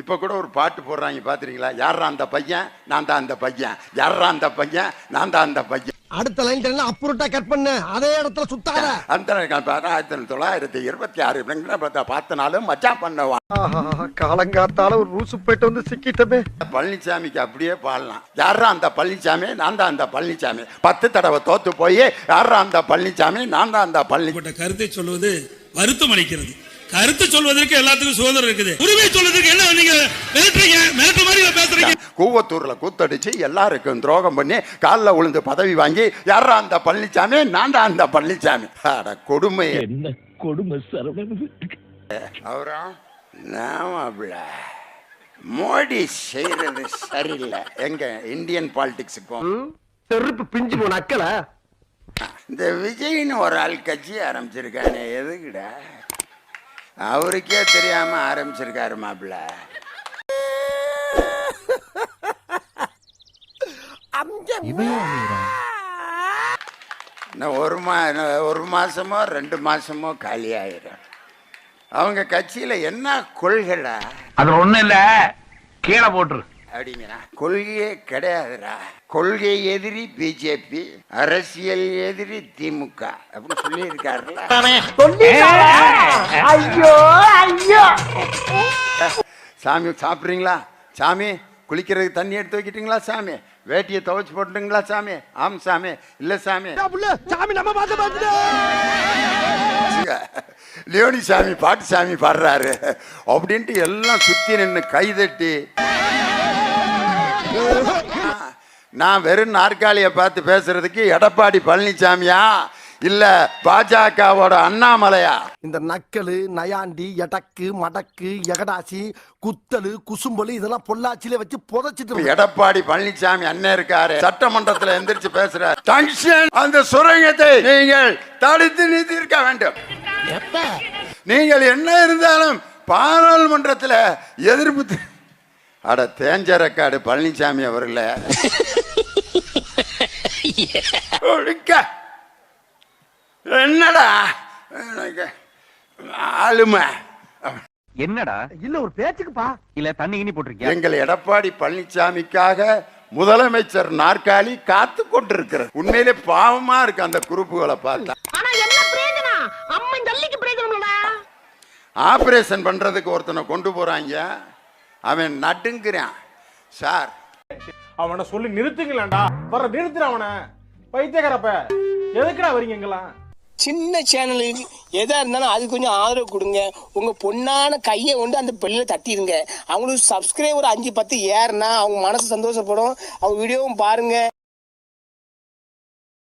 இப்போ கூட ஒரு பாட்டு போடுறாங்க பார்த்துறீங்களா யாரா அந்த பையன்? நான் தான் அந்த பையன். யாரா அந்த பையன்? நான் தான் அந்த பையன். அடுத்த லைன் எல்லாம் அப்புறட்டா கட் பண்ணு? அதே இடத்துல சுத்தாத. அந்த ஆயிரத்தி தொள்ளாயிரத்தி இருபத்தி ஆறு பார்த்தனாலும் மச்சான் பண்ணுவான். காலங்காத்தால ஒரு ரூசு போயிட்டு வந்து சிக்கிட்டமே. பழனிசாமிக்கு அப்படியே பாடலாம். யாரா அந்த பழனிசாமி? நான் தான் அந்த பழனிசாமி. பத்து தடவை தோத்து போய் யாரா அந்த பழனிசாமி? நான் தான் அந்த பழனி கருத்தை சொல்வது வருத்தம் அளிக்கிறது கருத்து சொல்வதற்கு எல்லாத்துக்கும் சுதந்திரம் இருக்குது. உரிமை சொல்வதற்கு என்ன நீங்க மிரட்டுறீங்க? மிரட்டு மாதிரி பேசுறீங்க. கூவத்தூர்ல கூத்தடிச்சு எல்லாருக்கும் துரோகம் பண்ணி காலில் விழுந்து பதவி வாங்கி யாரா அந்த பழனிசாமி நான் தான் அந்த பழனிசாமி அட கொடுமை. என்ன கொடுமை சரவணன் அவரும் நாம மோடி செய்யறது சரியில்லை. எங்க இந்தியன் பாலிடிக்ஸுக்கும் செருப்பு பிஞ்சு போன அக்கல? இந்த விஜய்னு ஒரு ஆள் கட்சி ஆரம்பிச்சிருக்கானே எதுக்குடா? அவருக்கே தெரியாம ஆரம்பிச்சிருக்காரு மாப்பிள்ள. இன்னும் ஒரு மா ஒரு மாசமோ ரெண்டு மாசமோ காலி ஆயிரும். அவங்க கட்சியில என்ன கொள்கைடா? அது ஒண்ணு இல்ல. கீழே போட்டுரு. அப்படிங்கிறா கொள்கையே கிடையாதுடா. கொள்கை எதிரி பிஜேபி அரசியல் எதிரி திமுக அப்படின்னு சொல்லியிருக்காருல்ல சாமி சாப்பிட்றீங்களா? சாமி குளிக்கிறதுக்கு தண்ணி எடுத்து வைக்கிட்டீங்களா சாமி? வேட்டியை துவைச்சு போட்டுங்களா சாமி? ஆம் சாமி. இல்லை சாமி. சாமி நம்ம பார்த்து பார்த்துட்டு லியோனி சாமி பாட்டு சாமி பாடுறாரு. அப்படின்ட்டு எல்லாம் சுத்தி நின்று கைதட்டி நான் வெறும் நாற்காலியை பார்த்து பேசுறதுக்கு எடப்பாடி பழனிசாமியா? இல்ல பாஜகவோட அண்ணாமலையா? இந்த நக்கலு நயாண்டி எடக்கு மடக்கு எகடாசி குத்தலு குசும்பலு இதெல்லாம் பொள்ளாச்சியில வச்சு புதைச்சிட்டு எடப்பாடி பழனிசாமி அண்ணன் இருக்காரு. சட்டமன்றத்துல எந்திரிச்சு பேசுறாரு. ஜங்ஷன் அந்த சுரங்கத்தை நீங்கள் தடுத்து நிறுத்தியிருக்க வேண்டும். நீங்கள் என்ன இருந்தாலும் பாராளுமன்றத்தில் எதிர்ப்பு அட தேஞ்சரக்காடு பழனிசாமி அவர்களே. என்னடா? ஆளுமை என்னடா? இல்ல ஒரு பேச்சுக்குப்பா. இல்ல தண்ணி கிண்ணி போட்டிருக்கியா? எங்கள் எடப்பாடி பழனிசாமிக்காக முதலமைச்சர் நாற்காலி காத்து கொண்டிருக்கிறது. உண்மையிலே பாவமா இருக்கு அந்த குரூப்புகளை பார்த்தா. ஆபரேஷன் பண்றதுக்கு ஒருத்தனை கொண்டு போறாங்க. அவன் நடுங்கிறான் சார். அவனை சொல்லி நிறுத்துங்களேன்டா வர நிறுத்துற அவனை. பைத்தியக்காரப்ப எதுக்குடா வரீங்க இங்கெல்லாம்? சின்ன சேனலுக்கு எதா இருந்தாலும் அது கொஞ்சம் ஆதரவு கொடுங்க. உங்க பொண்ணான கையை கொண்டு அந்த பெல்லில தட்டிடுங்க. அவங்களுக்கு சப்ஸ்கிரைபர் அஞ்சு பத்து ஏறுனா அவங்க மனசு சந்தோஷப்படும். அவங்க வீடியோவும் பாருங்க.